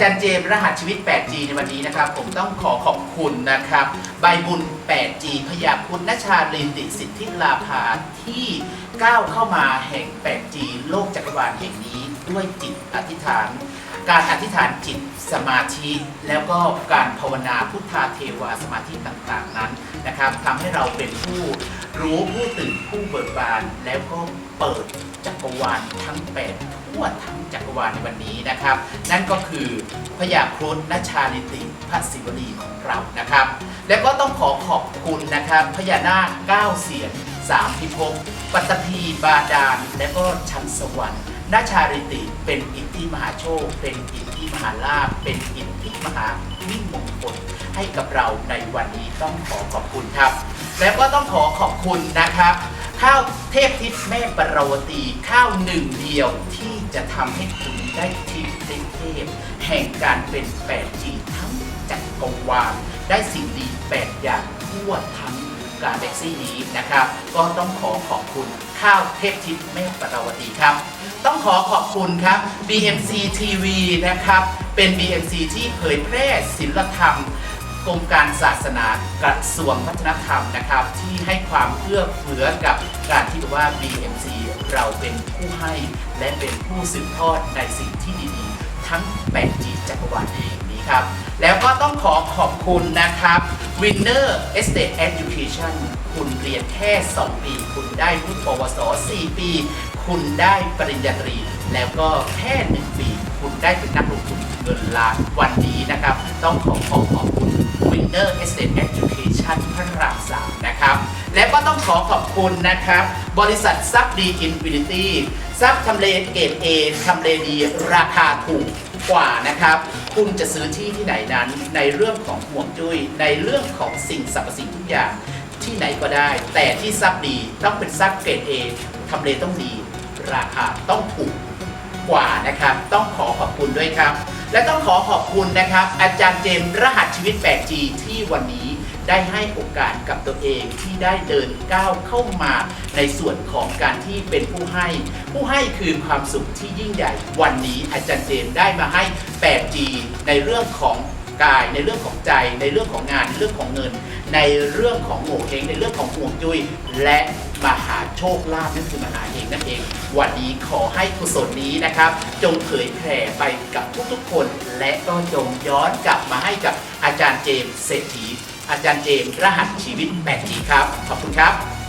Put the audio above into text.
จารย์เจมส์รหัสชีวิต 8G ในวันนี้นะครับ ผมต้องขอขอบคุณนะครับ ใบบุญ 8G พยาคุณนชาลินติสิทธิลาภาที่ก้าวเข้ามาแห่ง 8G โลกจักรวาลแห่งนี้ด้วยจิตอธิษฐาน การอธิษฐานจิตสมาธิ แล้วก็การภาวนาพุทธาเทวาสมาธิต่างๆนั้นนะครับทำให้เราเป็นผู้ รู้ผู้ตื่นผู้เบิกบานแล้วก็เปิดจักรวาลทั้งแปดทั่วทั้งจักรวาลในวันนี้นะครับ นั่นก็คือพญาครุฑนชาลิติพระศิวลีของเรานะครับ แล้วก็ต้องขอขอบคุณนะครับพญานาคเก้าเสียนสามพิภพปัตตภีบาดาลและก็ชั้นสวรรค์ นาชาลิติเป็นอิทธิมหาโชค เป็นอิทธิมหาลาภเป็นอิทธิมหามิ่งมงคลให้กับเราในวันนี้ต้องขอขอบคุณครับ แล้วก็ต้องขอขอบคุณนะครับ ข้าวเทพทิพย์แม่ปรวตีข้าวหนึ่งเดียวที่จะทำให้คุณได้ทิพย์ได้เทพ แห่งการเป็นแปดจีทั้งจักรวาลได้สิ่งดีแปดอย่างทั่วทั้ง การแล็กซี่นี้นะครับ ก็ต้องขอขอบคุณข้าวเทพทิพย์แม่ปรวตีครับ ต้องขอขอบคุณครับ BMC TV นะครับ เป็น BMC ที่เผยแพร่ศิลธรรมกรมการศาสนากระทรวงวัฒนธรรมนะครับ ที่ให้ความเอื้อเฟื้อกับการที่ว่า BMC เราเป็นผู้ให้และเป็นผู้สืบทอดในสิ่งที่ดีๆ ทั้ง8จีจักรวาลแห่ง ครับ แล้วก็ต้องขอขอบคุณนะครับ Winner Estate Education คุณเรียนแค่ 2 ปี คุณได้วุฒิปวส 4 ปี คุณได้ปริญญาตรี แล้วก็แค่ 1 ปี คุณได้เป็นนักลงทุนเงินล้านวันนี้นะครับ ต้องขอขอขอบคุณ Winner Estate Education พระรามสามนะครับ และก็ต้องขอขอบคุณนะครับ บริษัทซับดีอินฟินิตี้ซับทำเลเกรดเอทำเลดีราคาถูกกว่านะครับคุณจะซื้อที่ที่ไหนนั้น ในเรื่องของห่วงจุ้ยในเรื่องของสิ่งสรรพสิ่งทุกอย่างที่ไหนก็ได้ แต่ที่ซับดีต้องเป็นซับเกรดเอทำเลต้องดี ราคาต้องถูก กว่านะครับ ต้องขอขอบคุณด้วยครับ และต้องขอขอบคุณนะครับ อาจารย์เจมส์รหัสชีวิต 8G ที่วันนี้ได้ให้โอกาสกับตัวเองที่ได้เดินก้าวเข้ามาในส่วนของการที่เป็นผู้ให้ ผู้ให้คือความสุขที่ยิ่งใหญ่ วันนี้อาจารย์เจมส์ได้มาให้ 8G ในเรื่องของ กาย ในเรื่องของใจในเรื่องของงานในเรื่องของเงิน ในเรื่องของโง่เฮงในเรื่องของห่วงจุ้ยและมหาโชคลาภนั่นคือมหาเฮงนั่นเอง วันนี้ขอให้กุศลนี้นะครับ จงเผยแผ่ไปกับทุกๆคน และก็จงย้อนกลับมาให้กับอาจารย์เจมส์เศรษฐีอาจารย์เจมส์รหัสชีวิต 8G ครับ ขอบคุณครับ